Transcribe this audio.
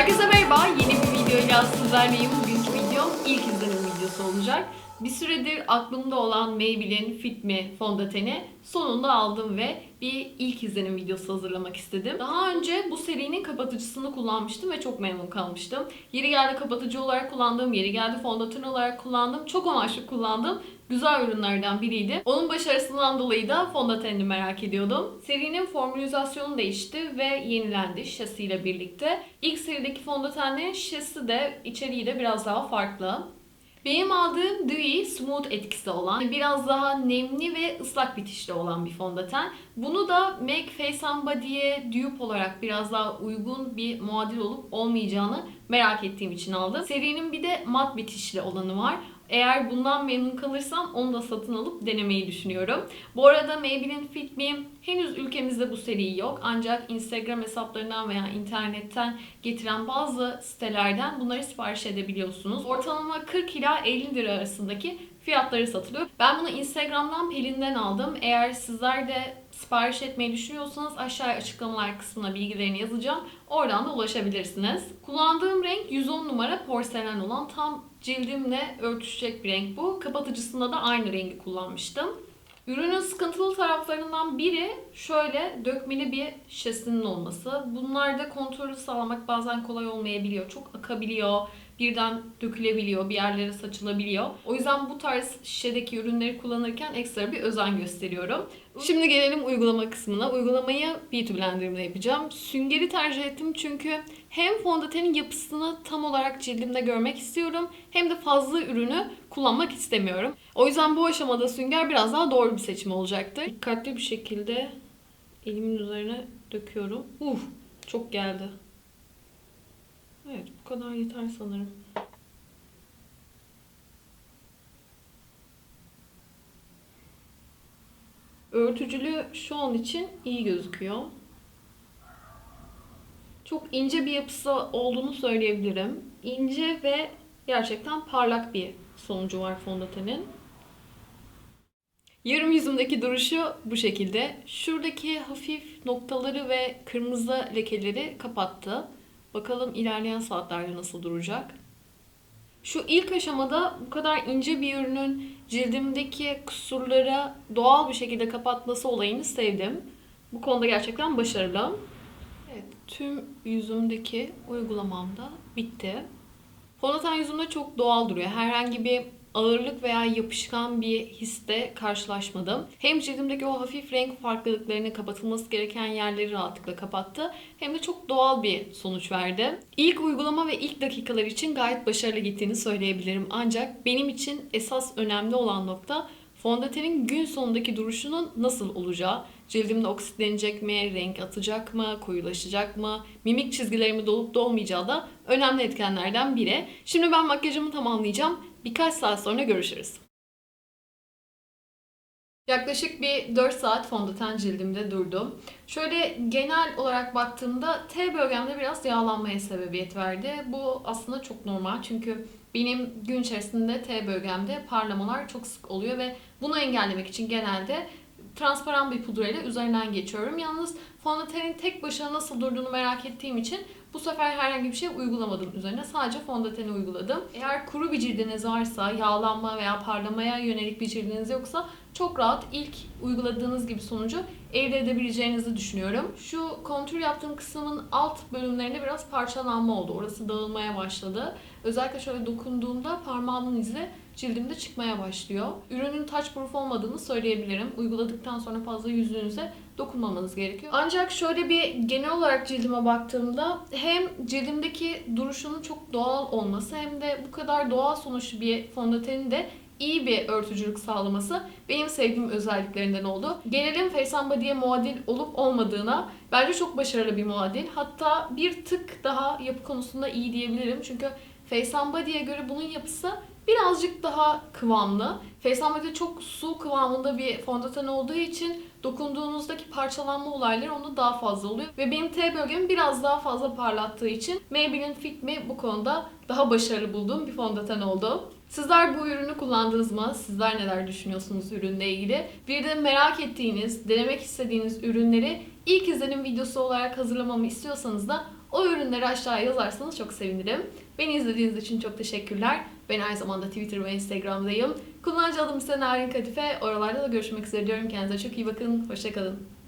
Herkese merhaba. Yeni bir videoyla sizlerleyim. Bugünkü videom ilk izlenim videosu olacak. Bir süredir aklımda olan Maybelline Fit Me fondöteni sonunda aldım ve bir ilk izlenim videosu hazırlamak istedim. Daha önce bu serinin kapatıcısını kullanmıştım ve çok memnun kalmıştım. Yeri geldi kapatıcı olarak kullandım, yeri geldi fondöten olarak kullandım. Çok amaçlı kullandım. Güzel ürünlerden biriydi. Onun başarısından dolayı da fondötenini merak ediyordum. Serinin formülizasyonu değişti ve yenilendi şişesiyle birlikte. İlk serideki fondötenlerin şişesi de içeriği de biraz daha farklı. Benim aldığım Dewy Smooth etkisi olan, biraz daha nemli ve ıslak bitişli olan bir fondöten. Bunu da MAC Face and Body'ye dupe olarak biraz daha uygun bir muadil olup olmayacağını merak ettiğim için aldım. Serinin bir de mat bitişli olanı var. Eğer bundan memnun kalırsam onu da satın alıp denemeyi düşünüyorum. Bu arada Maybelline Fit Me henüz ülkemizde bu seri yok. Ancak Instagram hesaplarından veya internetten getiren bazı sitelerden bunları sipariş edebiliyorsunuz. Ortalama 40 ila 50 lira arasındaki fiyatları satılıyor. Ben bunu Instagram'dan Pelin'den aldım. Eğer sizler de sipariş etmeyi düşünüyorsanız aşağıya açıklamalar kısmına bilgilerini yazacağım. Oradan da ulaşabilirsiniz. Kullandığım renk 110 numara porselen olan tam cildimle örtüşecek bir renk bu. Kapatıcısında da aynı rengi kullanmıştım. Ürünün sıkıntılı taraflarından biri şöyle dökmeli bir şişesinin olması. Bunlarda kontrolü sağlamak bazen kolay olmayabiliyor. Çok akabiliyor, birden dökülebiliyor, bir yerlere saçılabiliyor. O yüzden bu tarz şişedeki ürünleri kullanırken ekstra bir özen gösteriyorum. Şimdi gelelim uygulama kısmına. Uygulamayı Beauty Blender'ımda yapacağım. Süngeri tercih ettim çünkü hem fondötenin yapısını tam olarak cildimde görmek istiyorum hem de fazla ürünü kullanmak istemiyorum. O yüzden bu aşamada sünger biraz daha doğru bir seçim olacaktır. Dikkatli bir şekilde elimin üzerine döküyorum. Uf, çok geldi. Kadar yeter sanırım. Örtücülüğü şu an için iyi gözüküyor. Çok ince bir yapısı olduğunu söyleyebilirim. İnce ve gerçekten parlak bir sonucu var fondötenin. Yarım yüzümdeki duruşu bu şekilde. Şuradaki hafif noktaları ve kırmızı lekeleri kapattı. Bakalım ilerleyen saatlerde nasıl duracak. Şu ilk aşamada bu kadar ince bir ürünün cildimdeki kusurları doğal bir şekilde kapatması olayını sevdim. Bu konuda gerçekten başarılı. Evet, tüm yüzümdeki uygulamam da bitti. Fondöten yüzümde çok doğal duruyor. Herhangi bir ağırlık veya yapışkan bir histe karşılaşmadım. Hem cildimdeki o hafif renk farklılıklarını kapatılması gereken yerleri rahatlıkla kapattı. Hem de çok doğal bir sonuç verdi. İlk uygulama ve ilk dakikalar için gayet başarılı gittiğini söyleyebilirim. Ancak benim için esas önemli olan nokta fondötenin gün sonundaki duruşunun nasıl olacağı. Cildimde oksitlenecek mi, renk atacak mı, koyulaşacak mı, mimik çizgilerimi dolup dolmayacağı da önemli etkenlerden biri. Şimdi ben makyajımı tamamlayacağım. Birkaç saat sonra görüşürüz. Yaklaşık bir 4 saat fondöten cildimde durdum. Şöyle genel olarak baktığımda T bölgemde biraz yağlanmaya sebebiyet verdi. Bu aslında çok normal çünkü benim gün içerisinde T bölgemde parlamalar çok sık oluyor ve bunu engellemek için genelde transparan bir pudrayla üzerinden geçiyorum. Yalnız fondötenin tek başına nasıl durduğunu merak ettiğim için bu sefer herhangi bir şey uygulamadım üzerine. Sadece fondöteni uyguladım. Eğer kuru bir cildiniz varsa, yağlanma veya parlamaya yönelik bir cildiniz yoksa çok rahat ilk uyguladığınız gibi sonucu elde edebileceğinizi düşünüyorum. Şu kontür yaptığım kısmın alt bölümlerinde biraz parçalanma oldu. Orası dağılmaya başladı. Özellikle şöyle dokunduğumda parmağımın izi cildimde çıkmaya başlıyor. Ürünün touch proof olmadığını söyleyebilirim. Uyguladıktan sonra fazla yüzünüze dokunmamanız gerekiyor. Ancak şöyle bir genel olarak cildime baktığımda hem cildimdeki duruşunun çok doğal olması hem de bu kadar doğal sonuçlu bir fondötenin de iyi bir örtücülük sağlaması benim sevdiğim özelliklerinden oldu. Gelelim Face Body'ye muadil olup olmadığına. Bence çok başarılı bir muadil. Hatta bir tık daha yapı konusunda iyi diyebilirim. Çünkü Face and Body'ye göre bunun yapısı birazcık daha kıvamlı. Face and Body çok su kıvamında bir fondöten olduğu için dokunduğunuzdaki parçalanma olayları onda daha fazla oluyor. Ve benim T bölgemi biraz daha fazla parlattığı için Maybelline Fit Me bu konuda daha başarılı bulduğum bir fondöten oldu. Sizler bu ürünü kullandınız mı? Sizler neler düşünüyorsunuz ürünle ilgili? Bir de merak ettiğiniz, denemek istediğiniz ürünleri ilk izlenim videosu olarak hazırlamamı istiyorsanız da o ürünleri aşağıya yazarsanız çok sevinirim. Beni izlediğiniz için çok teşekkürler. Ben aynı zamanda Twitter ve Instagram'dayım. Kullanıcı adım ise Narin Kadife. Oralarda da görüşmek üzere diyorum. Kendinize çok iyi bakın. Hoşçakalın.